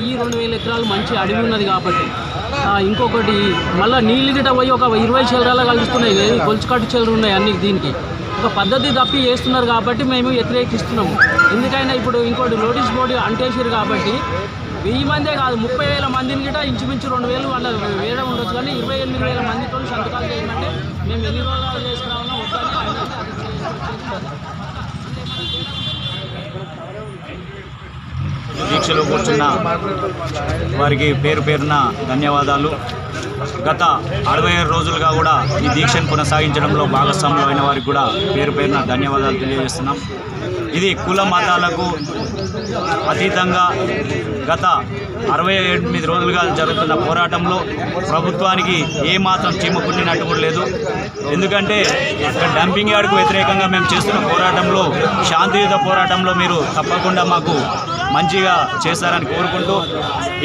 వెయ్యి రెండు వేల ఎకరాలు మంచి అడవి ఉన్నది కాబట్టి. ఇంకొకటి మళ్ళీ నీళ్ళు గిట్ట పోయి ఒక ఇరవై చిల్లరాలు కలుస్తున్నాయి. గొలుచుకట్టు చిల్లర ఉన్నాయి అన్ని దీనికి. ఒక పద్ధతి తప్పి చేస్తున్నారు కాబట్టి మేము వ్యతిరేకిస్తున్నాము. ఎందుకైనా ఇప్పుడు ఇంకోటి నోటీస్ బోర్డు అంటేసారు కాబట్టి వెయ్యి మందే కాదు ముప్పై వేల మందిని గిట్ట ఇంచుమించు రెండు వేలు వాళ్ళ వేరే ఉండొచ్చు కానీ ఇరవై ఎనిమిది వేల మందితో సంతకాలు చేయమంటే మేము ఎన్ని రోజులు చేసుకున్నామో వద్దని దీక్షలో కూర్చున్న వారికి పేరు పేరున ధన్యవాదాలు. గత అరవై ఏడు రోజులుగా కూడా ఈ దీక్షను కొనసాగించడంలో భాగస్వాములు అయిన వారికి కూడా పేరు పేరున ధన్యవాదాలు తెలియజేస్తున్నాం. ఇది కుల మతాలకు అతీతంగా గత అరవై ఎనిమిది రోజులుగా జరుగుతున్న పోరాటంలో ప్రభుత్వానికి ఏ మాత్రం కూడా లేదు. ఎందుకంటే డంపింగ్ యార్డ్కు వ్యతిరేకంగా మేము చేస్తున్న పోరాటంలో శాంతియుత పోరాటంలో మీరు తప్పకుండా మాకు మంచిగా చేస్తారని కోరుకుంటూ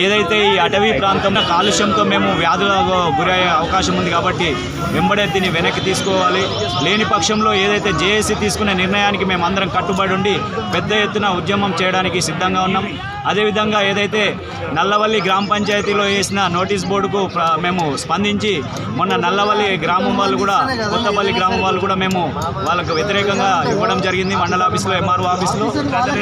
ఏదైతే ఈ అటవీ ప్రాంతంలో కాలుష్యంతో మేము వ్యాధులకు గురయ్యే అవకాశం ఉంది కాబట్టి వెంబడే దీన్ని వెనక్కి తీసుకోవాలి. లేని పక్షంలో ఏదైతే జేఏసీ తీసుకునే నిర్ణయానికి మేము అందరం కట్టుబడి ఉండి పెద్ద ఎత్తున ఉద్యమం చేయడానికి సిద్ధంగా ఉన్నాం. అదేవిధంగా ఏదైతే నల్లవల్లి గ్రామ పంచాయతీలో వేసిన నోటీస్ బోర్డుకు మేము స్పందించి మొన్న నల్లవల్లి గ్రామం వాళ్ళు కూడా కొత్తపల్లి గ్రామం వాళ్ళు కూడా మేము వాళ్ళకు వ్యతిరేకంగా ఇవ్వడం జరిగింది మండల ఆఫీసులో ఎంఆర్ఓ ఆఫీసులో.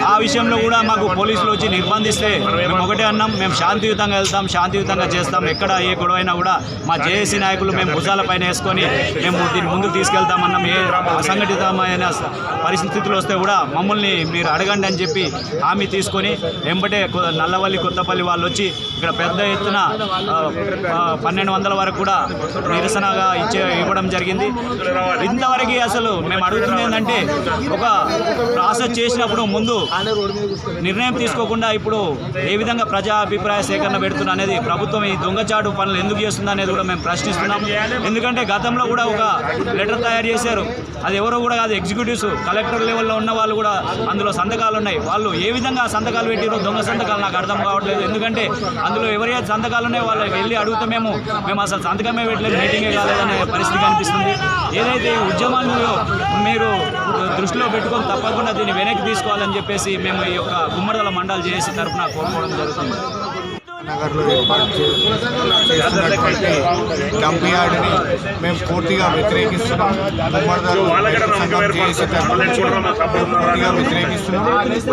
ఆ విషయంలో కూడా మాకు పోలీసులు వచ్చి నిర్బంధిస్తే మేము ఒకటే అన్నాం మేము శాంతియుతంగా వెళ్తాం శాంతియుతంగా చేస్తాం ఎక్కడ ఏ గొడవ అయినా కూడా మా జేఏసీ నాయకులు మేము భుజాల పైన వేసుకొని మేము దీన్ని ముందుకు తీసుకెళ్తామన్నాం. ఏ అసంఘటితమైన పరిస్థితులు వస్తే కూడా మమ్మల్ని మీరు అడగండి అని చెప్పి హామీ తీసుకొని వెంబటి కొ- నల్లవల్లి కొత్తపల్లి వాళ్ళు వచ్చి ఇక్కడ పెద్ద ఎత్తున పన్నెండు వందల వరకు కూడా నిరసనగా ఇచ్చే ఇవ్వడం జరిగింది. ఇంతవరకు అసలు మేము అడుగుతుంది ఏంటంటే ఒక ప్రాసెస్ చేసినప్పుడు ముందు నిర్ణయం తీసుకోకుండా ఇప్పుడు ఏ విధంగా ప్రజా అభిప్రాయ సేకరణ పెడుతున్నా అనేది ప్రభుత్వం ఈ దొంగచాటు పనులు ఎందుకు చేస్తుంది అనేది కూడా మేము ప్రశ్నిస్తున్నాం ఎందుకంటే గతంలో కూడా ఒక లెటర్ తయారు చేశారు. అది ఎవరో కూడా కాదు ఎగ్జిక్యూటివ్స్ కలెక్టర్ లెవెల్లో ఉన్న వాళ్ళు కూడా అందులో సంతకాలు ఉన్నాయి. వాళ్ళు ఏ విధంగా సంతకాలు పెట్టిరో దొంగ సంతకాలు నాకు అర్థం కావట్లేదు. ఎందుకంటే అందులో ఎవరైతే సంతకాలు ఉన్నాయో వాళ్ళకి వెళ్ళి అడిగితే మేము మేము అసలు సంతకమే పెట్టలేదు మీటింగే కాలేదనే పరిస్థితి కనిపిస్తుంది. ఏదైతే ఉద్యమాలు మీరు దృష్టిలో పెట్టుకొని తప్పకుండా దీన్ని వెనక్కి తీసుకోవాలని చెప్పేసి మేము ఈ యొక్క గుమ్మడదల మండలి చేసి తరఫున కోరుకోవడం జరుగుతుంది. నగర్లో ఏర్పాటు చేస్తున్నటువంటి డంప్ యార్డ్ని మేము పూర్తిగా వ్యతిరేకిస్తున్నాం. మేము పూర్తిగా వ్యతిరేకిస్తున్నాం.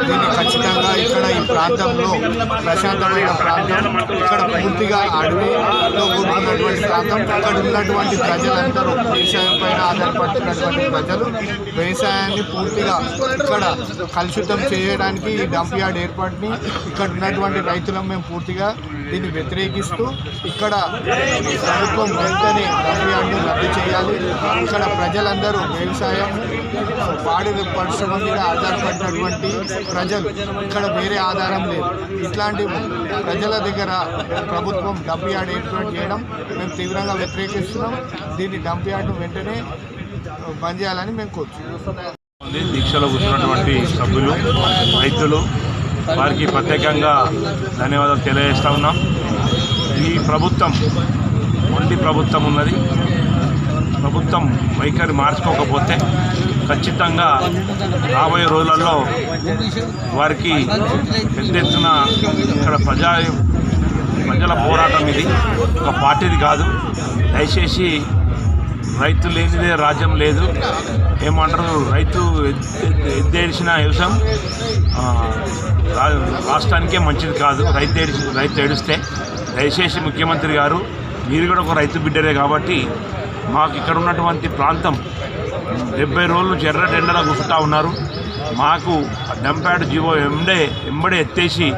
దీన్ని ఖచ్చితంగా ఇక్కడ ఈ ప్రాంతంలో ప్రశాంతమైన ప్రాంతం ఇక్కడ పూర్తిగా అడవితో కూడుకున్నటువంటి ప్రాంతం. ఇక్కడ ఉన్నటువంటి ప్రజలందరూ వ్యవసాయం పైన ఆధారపడుతున్నటువంటి ప్రజలు వ్యవసాయాన్ని పూర్తిగా ఇక్కడ కలుషితం చేయడానికి ఈ డంప్ యార్డ్ ఏర్పాటుని ఇక్కడ ఉన్నటువంటి రైతులను మేము పూర్తిగా దీన్ని వ్యతిరేకిస్తూ ఇక్కడ ప్రభుత్వం వెంటనే ద్రవ్యాన్ని రద్దు చేయాలి. ఇక్కడ ప్రజలందరూ వ్యవసాయం పాడి పరిశ్రమ మీద ఆధారపడినటువంటి ప్రజలు ఇక్కడ వేరే ఆధారం లేదు. ఇట్లాంటి ప్రజల దగ్గర ప్రభుత్వం డంప్ యార్డ్ ఏర్పాటు చేయడం మేము తీవ్రంగా వ్యతిరేకిస్తున్నాం. దీన్ని డంప్ యార్డ్ వెంటనే బంద్ చేయాలని మేము కోరుతున్నాం దీక్షలో కూర్చున్నటువంటి సభ్యులు రైతులు వారికి ప్రత్యేకంగా ధన్యవాదాలు తెలియజేస్తా ఉన్నాం. ఈ ప్రభుత్వం మొండి ప్రభుత్వం ఉన్నది. ప్రభుత్వం వైఖరి మార్చుకోకపోతే ఖచ్చితంగా రాబోయే రోజులలో వారికి పెద్ద ఎత్తున ఇక్కడ ప్రజా ప్రజల పోరాటం ఇది. ఒక పార్టీది కాదు. దయచేసి రైతు లేనిదే రాజ్యం లేదు. ఏమంటారు? రైతు ఎద్దేడిసిన వ్యవసాయం రాష్ట్రానికే మంచిది కాదు. రైతు ఏడిచి రైతు ఏడిస్తే దయచేసి ముఖ్యమంత్రి గారు మీరు కూడా ఒక రైతు బిడ్డరే కాబట్టి మాకు ఇక్కడ ఉన్నటువంటి ప్రాంతం డెబ్బై రోజులు నుంచి ఎర్ర కూర్చుంటా ఉన్నారు. మాకు డంప్యాడ్ జీవో ఎండే ఎంబడే ఎత్తేసి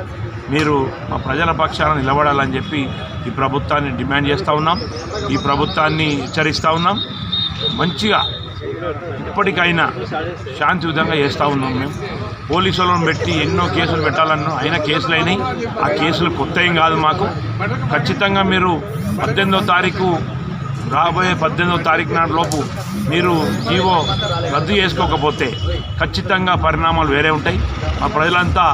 మీరు మా ప్రజల పక్షాన నిలబడాలని చెప్పి ఈ ప్రభుత్వాన్ని డిమాండ్ చేస్తూ ఉన్నాం. ఈ ప్రభుత్వాన్ని హెచ్చరిస్తూ ఉన్నాం. మంచిగా ఇప్పటికైనా శాంతియుతంగా చేస్తూ ఉన్నాం మేము. పోలీసు వాళ్ళని పెట్టి ఎన్నో కేసులు పెట్టాలన్నా అయినా కేసులు అయినాయి. ఆ కేసులు కొత్త ఏం కాదు మాకు. ఖచ్చితంగా మీరు పద్దెనిమిదో తారీఖు రాబోయే పద్దెనిమిదో తారీఖు నాటి లోపు మీరు జీవో రద్దు చేసుకోకపోతే ఖచ్చితంగా పరిణామాలు వేరే ఉంటాయి. మా ప్రజలంతా